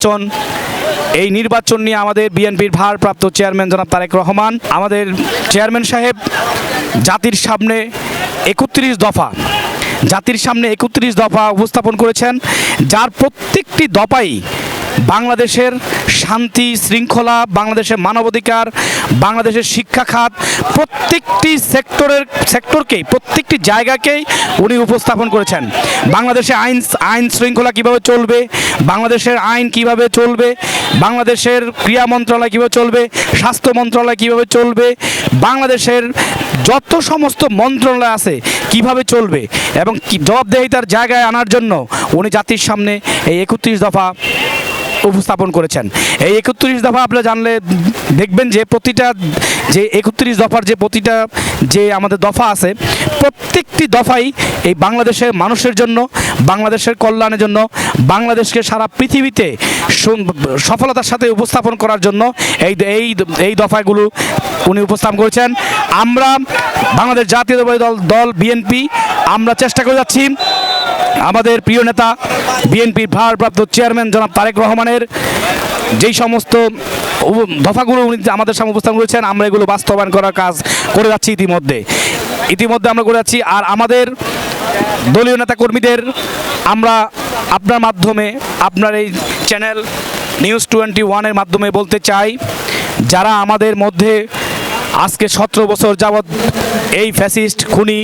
নির্বাচন। এই নির্বাচন নিয়ে আমাদের বিএনপির ভারপ্রাপ্ত চেয়ারম্যান জনাব তারেক রহমান, আমাদের চেয়ারম্যান সাহেব জাতির সামনে একত্রিশ দফা, জাতির সামনে একত্রিশ দফা উপস্থাপন করেছেন। যার প্রত্যেকটি দফাই বাংলাদেশের শান্তি, শৃঙ্খলা, বাংলাদেশের মানবাধিকার, বাংলাদেশের শিক্ষা খাত, প্রত্যেকটি সেক্টরের, সেক্টরকেই, প্রত্যেকটি জায়গাকেই উনি উপস্থাপন করেছেন। বাংলাদেশে আইন আইন শৃঙ্খলা কীভাবে চলবে, বাংলাদেশের আইন কীভাবে চলবে, বাংলাদেশের ক্রিয়া মন্ত্রণালয় কীভাবে চলবে, স্বাস্থ্য মন্ত্রণালয় কীভাবে চলবে, বাংলাদেশের যত সমস্ত মন্ত্রণালয় আছে কীভাবে চলবে এবং জবাবদেহিতার জায়গায় আনার জন্য উনি জাতির সামনে এই একত্রিশ দফা উপস্থাপন করেছেন। এই একত্রিশ দফা আপনারা জানলে দেখবেন যে প্রতিটা যে একত্রিশ দফার যে প্রতিটা যে আমাদের দফা আছে, প্রত্যেকটি দফাই এই বাংলাদেশের মানুষের জন্য, বাংলাদেশের কল্যাণের জন্য, বাংলাদেশকে সারা পৃথিবীতে সফলতার সাথে উপস্থাপন করার জন্য এই এই এই দফাগুলো উনি উপস্থাপন করেছেন। আমরা বাংলাদেশ জাতীয়তাবাদী দল দল, বিএনপি, আমরা চেষ্টা করে যাচ্ছি আমাদের প্রিয় নেতা, বিএনপির ভারপ্রাপ্ত চেয়ারম্যান জনাব তারেক রহমানের যেই সমস্ত দফাগুলো উনি আমাদের সামনে উপস্থাপন করেছেন, আমরা এগুলো বাস্তবায়ন করার কাজ করে যাচ্ছি ইতিমধ্যে। ইতিমধ্যে আমরা করে যাচ্ছি, আর আমাদের দলীয় নেতা কর্মীদের আমরা আপনার মাধ্যমে, আপনার এই চ্যানেল নিউজ টোয়েন্টি ওয়ানের মাধ্যমে বলতে চাই, যারা আমাদের মধ্যে আজকে সতেরো বছর যাবৎ এই ফ্যাসিস্ট খুনি,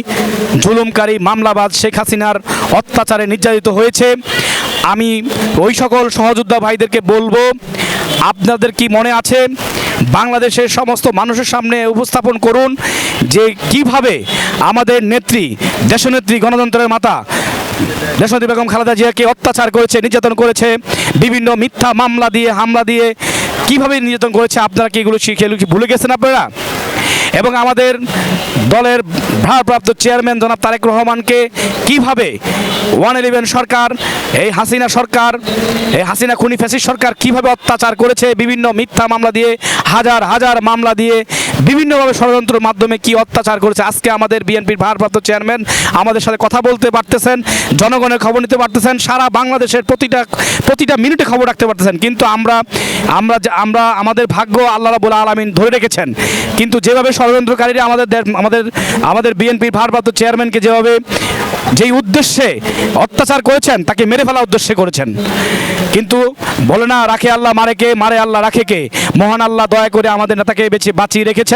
জুলুমকারী মামলাবাজ শেখ হাসিনার অত্যাচারে নির্যাতিত হয়েছে। আমি ওই সকল সহযোদ্ধা ভাইদেরকে বলব, আপনাদের কি মনে আছে? বাংলাদেশের সমস্ত মানুষের সামনে উপস্থাপন করুন যে কীভাবে আমাদের নেত্রী, দেশনেত্রী গণতন্ত্রের মাতা দেশনেত্রী বেগম খালেদা জিয়াকে অত্যাচার করেছে, নির্যাতন করেছে, বিভিন্ন মিথ্যা মামলা দিয়ে, হামলা দিয়ে কীভাবে নির্যাতন করেছে, আপনারা কি এগুলো শিখে ভুলে গেছেন আপনারা? এবং আমাদের দলের ভারপ্রাপ্ত চেয়ারম্যান জনাব তারেক রহমানকে কীভাবে ওয়ান ইলেভেন সরকার, এই হাসিনা সরকার, এই হাসিনা খুনি ফ্যাসিস সরকার কীভাবে অত্যাচার করেছে, বিভিন্ন মিথ্যা মামলা দিয়ে, হাজার হাজার মামলা দিয়ে বিভিন্নভাবে ষড়যন্ত্রের মাধ্যমে কি অত্যাচার করেছে? আজকে আমাদের বিএনপির ভারপ্রাপ্ত চেয়ারম্যান আমাদের সাথে কথা বলতে পারতেছেন, জনগণের খবর নিতে পারতেছেন, সারা বাংলাদেশের প্রতিটা প্রতিটা মিনিটে খবর রাখতে পারতেছেন। কিন্তু আমরা আমরা আমরা, আমাদের ভাগ্য আল্লাহ রাবুল আলমিন ধরে রেখেছেন। কিন্তু যেভাবে ষড়যন্ত্রকারীরা আমাদের আমাদের আমাদের বিএনপির ভারপ্রাপ্ত চেয়ারম্যানকে যেভাবে, যেই উদ্দেশ্যে অত্যাচার করেছেন, তাকে মেরে ফেলা উদ্দেশ্যে করেছেন। কিন্তু বলে না, রাখে আল্লাহ মারে কে? মারে আল্লাহ রাখে কে? মহান আল্লাহ দয়া করে আমাদের নেতাকে বেঁচে বাঁচিয়ে রেখেছেন।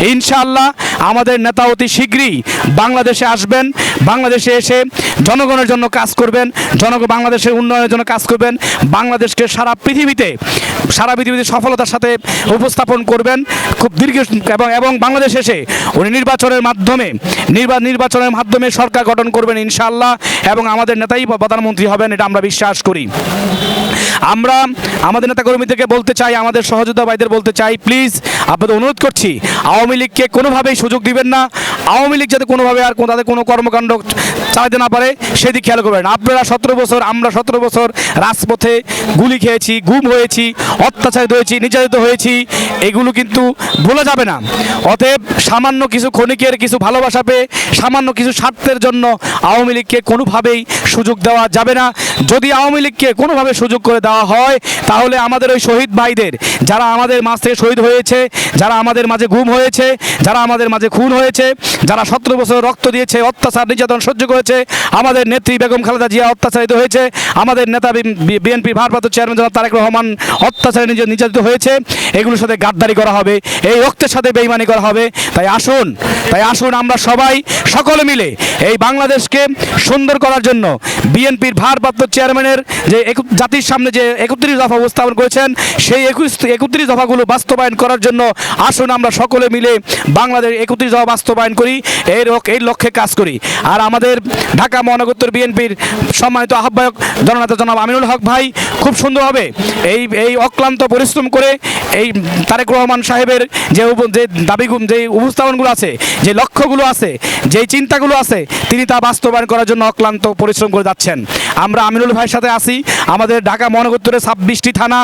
ইনশাআল্লাহ আমাদের নেতা অতি শীঘ্রই বাংলাদেশে আসবেন। বাংলাদেশে এসে জনগণের জন্য কাজ করবেন। জনগণ বাংলাদেশের উন্নয়নের জন্য কাজ করবেন। বাংলাদেশকে সারা পৃথিবীতে সারা পৃথিবীতে সফলতার সাথে উপস্থাপন করবেন। খুব দীর্ঘ এবং এবং বাংলাদেশ এসে উনি নির্বাচনের মাধ্যমে, নির্বা- নির্বাচনের মাধ্যমে সরকার গঠন করবেন ইনশাআল্লাহ। এবং আমাদের নেতাই প্রধানমন্ত্রী হবেন, এটা আমরা বিশ্বাস করি। আমরা আমাদের নেতাকর্মীদেরকে বলতে চাই, আমাদের সহযোদ্ধা ভাইদের বলতে চাই প্লিজ আপনাদের অনুরোধ করছি, আওয়ামী লীগকে কোনোভাবেই সুযোগ দিবেন না। আওয়ামী লীগ যাতে কোনোভাবে আর তাদের কোনো কর্মকাণ্ড চালাতে না পারে, সেদিক খেয়াল করবেন। আপনারা সতেরো বছর, আমরা সতেরো বছর রাজপথে গুলি খেয়েছি, গুম হয়েছি, অত্যাচারিত হয়েছি, নির্যাতিত হয়েছি, এগুলো কিন্তু ভোলা যাবে না। অতএব সামান্য কিছু ক্ষণিকের কিছু ভালোবাসা পেয়ে, সামান্য কিছু স্বার্থের জন্য আওয়ামী লীগকে কোনোভাবেই সুযোগ দেওয়া যাবে না। যদি আওয়ামী লীগকে কোনোভাবে সুযোগ করে দেওয়া হয়, তাহলে আমাদের ওই শহীদ ভাইদের, যারা আমাদের মাঝ থেকে শহীদ হয়েছে, যারা আমাদের মাঝে গুম হয়েছে, যারা আমাদের মাঝে খুন হয়েছে যারা সতেরো বছর রক্ত দিয়েছে, অত্যাচার, নির্যাতন সহ্য করেছে, আমাদের নেত্রী বেগম খালেদা জিয়া অত্যাচারিত হয়েছে, আমাদের নেতা বিএনপির ভারপ্রাপ্ত চেয়ারম্যান জনাব তারেক রহমান অত্যাচারে নির্য- নির্যাতিত হয়েছে, এগুলোর সাথে গাদ্দারি করা হবে, এই রক্তের সাথে বেইমানি করা হবে, তাই আসুন তাই আসুন আমরা সবাই সকলে মিলে এই বাংলাদেশকে সুন্দর করার জন্য বিএনপির ভারপ্রাপ্ত চেয়ারম্যানের যে জাতির সামনে যে একত্রিশ দফা উপস্থাপন করেছেন, সেই একুশ, একত্রিশ দফাগুলো বাস্তবায়ন করার জন্য আসুন আমরা সকলে মিলে বাংলাদেশ একত্রিশ দফা বাস্তবায়ন করি, এই এই লক্ষ্যে কাজ করি। আর আমাদের ঢাকা মহানগর বিএনপির সম্মানিত আহ্বায়ক জননেতা জনাব আমিনুল হক ভাই, খুব সুন্দরভাবে এই এই অক্লান্ত পরিশ্রম করে এই তারেক রহমান সাহেবের যে যে দাবি, যে উপস্থাপনগুলো আছে, যে লক্ষ্যগুলো আছে, যে চিন্তাগুলো আছে, তিনি তা বাস্তবায়ন করার জন্য অক্লান্ত পরিশ্রম করে যাচ্ছেন। আমরা আমিনুল ভাইয়ের সাথে আছি। আমাদের ঢাকা মহানগর ছাব্বিশটি থানা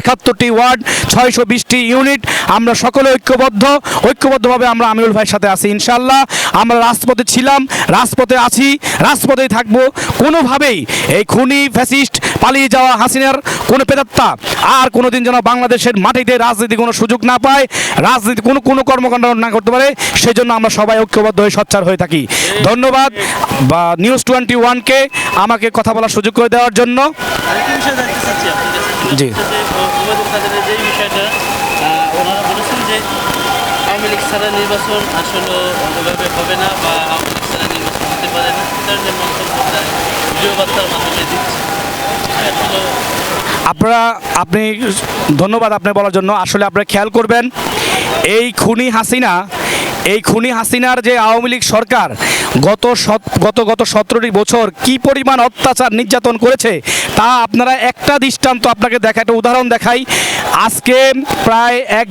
একাত্তরটি ওয়ার্ড, ছয়শো বিশটি ইউনিট। আমরা সকলে ঐক্যবদ্ধ। ঐক্যবদ্ধভাবে আমরা আমিরুল ভাইয়ের সাথে আছি ইনশাল্লাহ আমরা রাজপথে ছিলাম, রাজপথে আছি, রাজপথেই থাকব। কোনোভাবেই এই খুনি, ফ্যাসিস্ট পালিয়ে যাওয়া হাসিনার কোনো পেদাত্তা। আর কোনোদিন যেন বাংলাদেশের মাটিতে রাজনীতি কোনো সুযোগ না পায়, রাজনীতি কোনো কোনো কর্মকাণ্ড না করতে পারে সেই জন্য আমরা সবাই ঐক্যবদ্ধ হয়ে সোচ্চার হয়ে থাকি। ধন্যবাদ, বা নিউজ টোয়েন্টি ওয়ানকে আমাকে কথা বলার সুযোগ করে দেওয়ার জন্য। জি। নির্বাচন আসলে হবে না, বা নির্বাচন ভিডিও বার্তার মাধ্যমে দিচ্ছে। আপনারা, আপনি ধন্যবাদ আপনি বলার জন্য। আসলে আপনারা খেয়াল করবেন, এই খুনি হাসিনা, এই খুনি হাসিনার যে আওয়ামী লীগ সরকার গত গত গত সতেরোটি বছর কি পরিমাণ অত্যাচার নির্যাতন করেছে, তা আপনারা একটা দৃষ্টান্ত আপনাকে দেখা, একটা উদাহরণ দেখাই। আজকে প্রায় এক,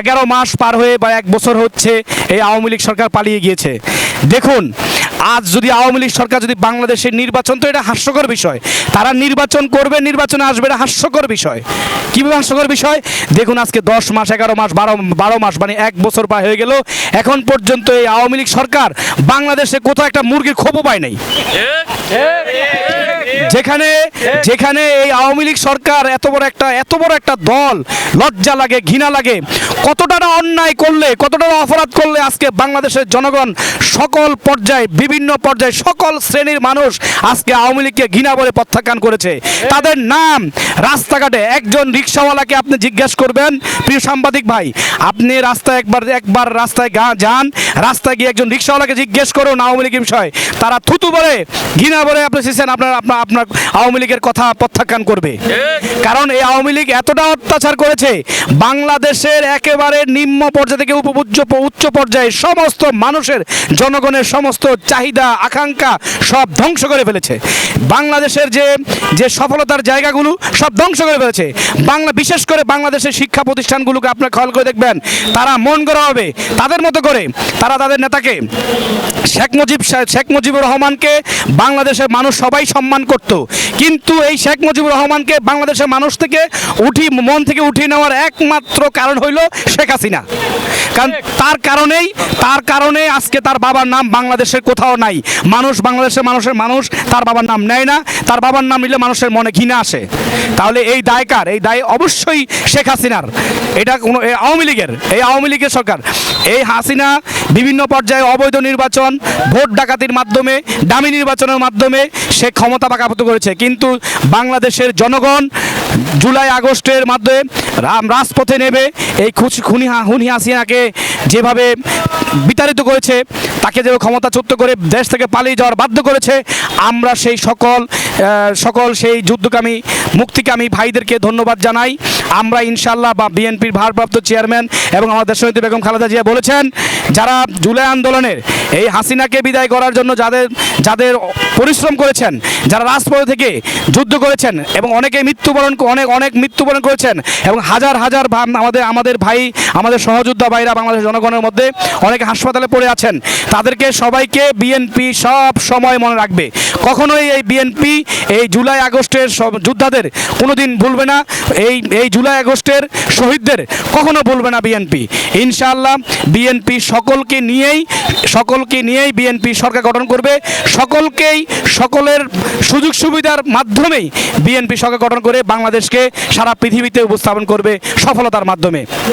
এগারো মাস পার হয়ে বা এক বছর হচ্ছে এই আওয়ামী লীগ সরকার পালিয়ে গিয়েছে। দেখুন আজ যদি আওয়ামী লীগ সরকার যদি বাংলাদেশের নির্বাচন, তো এটা হাস্যকর বিষয়। তারা নির্বাচন করবে, নির্বাচনে আসবে, এটা হাস্যকর বিষয়। কীভাবে হাস্যকর বিষয়? দেখুন, আজকে দশ মাস, এগারো মাস, বারো বারো মাস মানে এক বছর পায় হয়ে গেল। এখন পর্যন্ত এই আওয়ামী লীগ সরকার বাংলাদেশে কোথাও একটা মুরগির খোপও পায় নাই। যেখানে যেখানে এই আওয়ামী লীগ সরকার এত বড় একটা এত বড় একটা দল লজ্জা লাগে ঘৃণা লাগে কতটা অন্যায় করলে কতটা অপরাধ করলে আজকে বাংলাদেশের জনগণ সকল পর্যায়ে বিভিন্ন পর্যায়ে সকল শ্রেণির মানুষ আজকে আওয়ামী লীগকে ঘৃণা বলে প্রত্যাখ্যান করেছে। তাদের নাম রাস্তাঘাটে একজন রিক্সাওয়ালাকে আপনি জিজ্ঞেস করবেন প্রিয় সাংবাদিক ভাই আপনি রাস্তায় একবার একবার রাস্তায় গা যান রাস্তায় গিয়ে একজন রিক্সাওয়ালাকে জিজ্ঞেস করুন আওয়ামী লীগের বিষয়। তারা থুতু বলে ঘৃণা বলে আপনি শিখছেন আপনার আপনার আপনার আওয়ামী লীগের কথা প্রত্যাখ্যান করবে। কারণ এই আওয়ামী লীগ এতটা অত্যাচার করেছে বাংলাদেশের একেবারে নিম্ন পর্যায় থেকে উপপুজ্য উচ্চ পর্যায়ে সমস্ত মানুষের জনগণের সমস্ত চাহিদা আকাঙ্ক্ষা সব ধ্বংস করে ফেলেছে। বাংলাদেশের যে যে সফলতার জায়গাগুলো সব ধ্বংস করে ফেলেছে। বাংলা বিশেষ করে বাংলাদেশের শিক্ষা প্রতিষ্ঠানগুলোকে আপনার খেয়াল করে দেখবেন তারা মন করা হবে তাদের মতো করে। তারা তাদের নেতাকে শেখ মুজিব শেখ মুজিবুর রহমানকে বাংলাদেশের মানুষ সবাই সম্মান করত। কিন্তু এই শেখ মুজিবুর রহমানকে বাংলাদেশের মানুষ থেকে উঠি, মন থেকে উঠিয়ে নেওয়ার একমাত্র কারণ হইল শেখ হাসিনা। কারণ তার কারণেই, তার কারণে আজকে তার বাবার নাম বাংলাদেশের কোথাও নাই। মানুষ বাংলাদেশের মানুষের মানুষ, তার বাবার নাম নেয় না। তার বাবার নাম নিলে মানুষের মনে ঘৃণা আসে। তাহলে এই দায়কার, এই দায় অবশ্যই শেখ হাসিনার। এটা কোনো আওয়ামী লীগের, এই আওয়ামী লীগের সরকার। এই হাসিনা বিভিন্ন পর্যায়ে অবৈধ নির্বাচন, ভোট ডাকাতির মাধ্যমে, দামি নির্বাচনের মাধ্যমে সে ক্ষমতা পাকাপত করেছে। কিন্তু বাংলাদেশের জনগণ জুলাই আগস্টের মাধ্যমে রাম রাজপথে নেবে এই খুশি খুনি হা- খুনি হাসিনাকে যেভাবে বিতাড়িত করেছে, তাকে যেভাবে ক্ষমতাচ্যুত করে দেশ থেকে পালিয়ে যাওয়ার বাধ্য করেছে, আমরা সেই সকল সকল সেই যুদ্ধকামী, মুক্তিকামী ভাইদেরকে ধন্যবাদ জানাই। আমরা ইনশাল্লাহ বা বিএনপির ভারপ্রাপ্ত চেয়ারম্যান এবং আমাদের দেশনেত্রী বেগম খালেদা জিয়া বলেছেন, যারা জুলাই আন্দোলনের এই হাসিনাকে বিদায় করার জন্য যাদের যাদের পরিশ্রম করেছেন, যারা রাজপথ থেকে যুদ্ধ করেছেন এবং অনেকে মৃত্যুবরণ অনেক অনেক মৃত্যুবরণ করেছেন এবং হাজার হাজার আমাদের আমাদের ভাই, আমাদের সহযোদ্ধা ভাইরা বাংলাদেশ জনগণের মধ্যে অনেকে হাসপাতালে পড়ে আছেন। তাদেরকে সবাইকে বিএনপি সব সময় মনে রাখবে। কখনোই এই বিএনপি এই জুলাই আগস্টের সব যোদ্ধাদের কোনোদিন ভুলবে না। এই এই জুলাই আগস্টের শহীদদের কখনো ভুলবে না বিএনপি ইনশাআল্লাহ বিএনপি সকলকে নিয়েই সকলকে নিয়েই বিএনপি সরকার গঠন করবে। সকলকেই সকলের সুযোগ সুবিধার মাধ্যমেই বিএনপি সরকার গঠন করে বাংলাদেশকে সারা পৃথিবীতে উপস্থাপন করবে সফলতার মাধ্যমে।